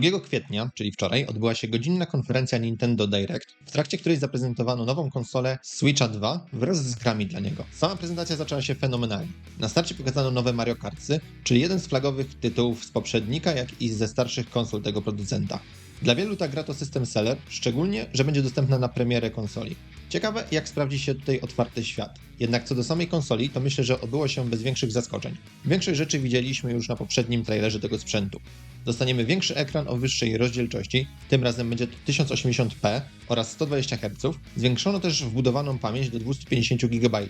2 kwietnia, czyli wczoraj, odbyła się godzinna konferencja Nintendo Direct, w trakcie której zaprezentowano nową konsolę Switcha 2 wraz z grami dla niego. Sama prezentacja zaczęła się fenomenalnie. Na starcie pokazano nowe Mario Kartsy, czyli jeden z flagowych tytułów z poprzednika, jak i ze starszych konsol tego producenta. Dla wielu ta gra to system seller, szczególnie, że będzie dostępna na premierę konsoli. Ciekawe, jak sprawdzi się tutaj otwarty świat. Jednak co do samej konsoli, to myślę, że obyło się bez większych zaskoczeń. Większość rzeczy widzieliśmy już na poprzednim trailerze tego sprzętu. Dostaniemy większy ekran o wyższej rozdzielczości, tym razem będzie to 1080p oraz 120 Hz. Zwiększono też wbudowaną pamięć do 250 GB,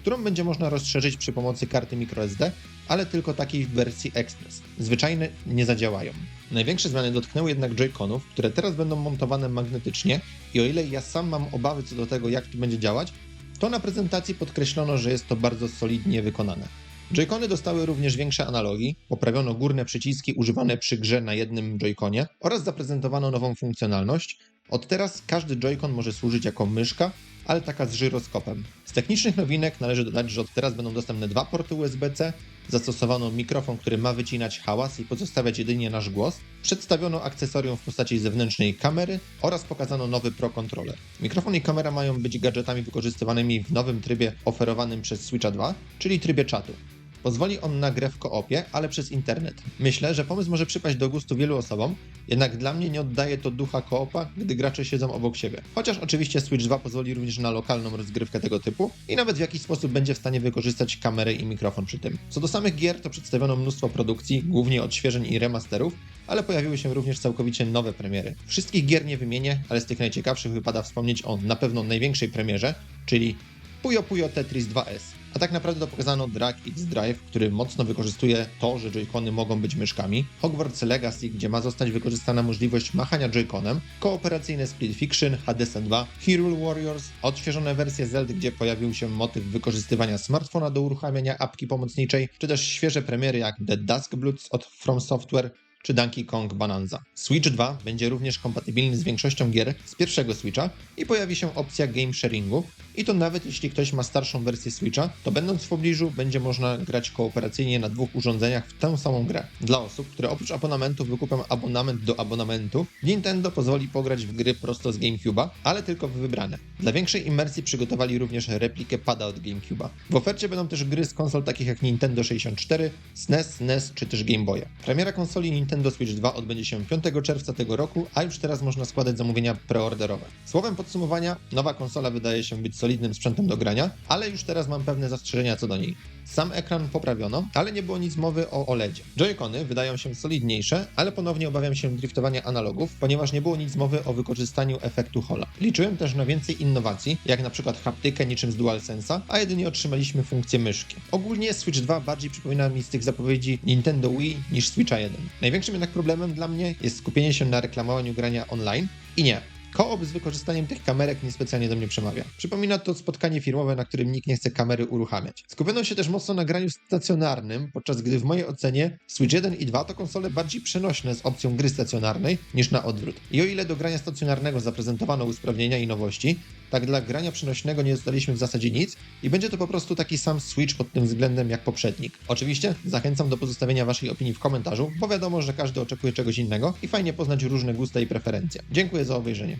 którą będzie można rozszerzyć przy pomocy karty microSD, ale tylko takiej w wersji Express. Zwyczajne nie zadziałają. Największe zmiany dotknęły jednak Joy-Conów, które teraz będą montowane magnetycznie i o ile ja sam mam obawy co do tego, jak to będzie działać, to na prezentacji podkreślono, że jest to bardzo solidnie wykonane. Joy-Cony dostały również większe analogi, poprawiono górne przyciski używane przy grze na jednym Joy-Conie oraz zaprezentowano nową funkcjonalność. Od teraz każdy Joy-Con może służyć jako myszka, ale taka z żyroskopem. Z technicznych nowinek należy dodać, że od teraz będą dostępne dwa porty USB-C, zastosowano mikrofon, który ma wycinać hałas i pozostawiać jedynie nasz głos, przedstawiono akcesorium w postaci zewnętrznej kamery oraz pokazano nowy Pro Controller. Mikrofon i kamera mają być gadżetami wykorzystywanymi w nowym trybie oferowanym przez Switcha 2, czyli trybie czatu. Pozwoli on na grę w koopie, ale przez internet. Myślę, że pomysł może przypaść do gustu wielu osobom, jednak dla mnie nie oddaje to ducha koopa, gdy gracze siedzą obok siebie. Chociaż oczywiście Switch 2 pozwoli również na lokalną rozgrywkę tego typu i nawet w jakiś sposób będzie w stanie wykorzystać kamerę i mikrofon przy tym. Co do samych gier, to przedstawiono mnóstwo produkcji, głównie odświeżeń i remasterów, ale pojawiły się również całkowicie nowe premiery. Wszystkich gier nie wymienię, ale z tych najciekawszych wypada wspomnieć o na pewno największej premierze, czyli Puyo Puyo Tetris 2S. A tak naprawdę to pokazano Drag X Drive, który mocno wykorzystuje to, że Joy-Cony mogą być myszkami, Hogwarts Legacy, gdzie ma zostać wykorzystana możliwość machania Joy-Conem, kooperacyjne Split Fiction, Hadesa 2, Hyrule Warriors, odświeżone wersje Zelda, gdzie pojawił się motyw wykorzystywania smartfona do uruchamiania apki pomocniczej, czy też świeże premiery jak The Dusk Bloods od From Software, czy Donkey Kong Bonanza. Switch 2 będzie również kompatybilny z większością gier z pierwszego Switcha i pojawi się opcja game sharingu i to nawet jeśli ktoś ma starszą wersję Switcha, to będąc w pobliżu będzie można grać kooperacyjnie na dwóch urządzeniach w tę samą grę. Dla osób, które oprócz abonamentu wykupią abonament do abonamentu, Nintendo pozwoli pograć w gry prosto z GameCube'a, ale tylko w wybrane. Dla większej imersji przygotowali również replikę pada od GameCube'a. W ofercie będą też gry z konsol takich jak Nintendo 64, SNES, NES czy też Game Boya. Premiera konsoli Nintendo Switch 2 odbędzie się 5 czerwca tego roku, a już teraz można składać zamówienia preorderowe. Słowem podsumowania, nowa konsola wydaje się być solidnym sprzętem do grania, ale już teraz mam pewne zastrzeżenia co do niej. Sam ekran poprawiono, ale nie było nic mowy o OLEDzie. Joy-Cony wydają się solidniejsze, ale ponownie obawiam się driftowania analogów, ponieważ nie było nic mowy o wykorzystaniu efektu Hola. Liczyłem też na więcej innowacji, jak na przykład haptykę niczym z DualSense'a, a jedynie otrzymaliśmy funkcję myszki. Ogólnie Switch 2 bardziej przypomina mi z tych zapowiedzi Nintendo Wii niż Switcha 1. Największym jednak problemem dla mnie jest skupienie się na reklamowaniu grania online i nie, Koop z wykorzystaniem tych kamerek niespecjalnie do mnie przemawia. Przypomina to spotkanie firmowe, na którym nikt nie chce kamery uruchamiać. Skupiono się też mocno na graniu stacjonarnym, podczas gdy w mojej ocenie Switch 1 i 2 to konsole bardziej przenośne z opcją gry stacjonarnej niż na odwrót. I o ile do grania stacjonarnego zaprezentowano usprawnienia i nowości, tak dla grania przenośnego nie dostaliśmy w zasadzie nic i będzie to po prostu taki sam Switch pod tym względem jak poprzednik. Oczywiście zachęcam do pozostawienia Waszej opinii w komentarzu, bo wiadomo, że każdy oczekuje czegoś innego i fajnie poznać różne gusta i preferencje. Dziękuję za obejrzenie.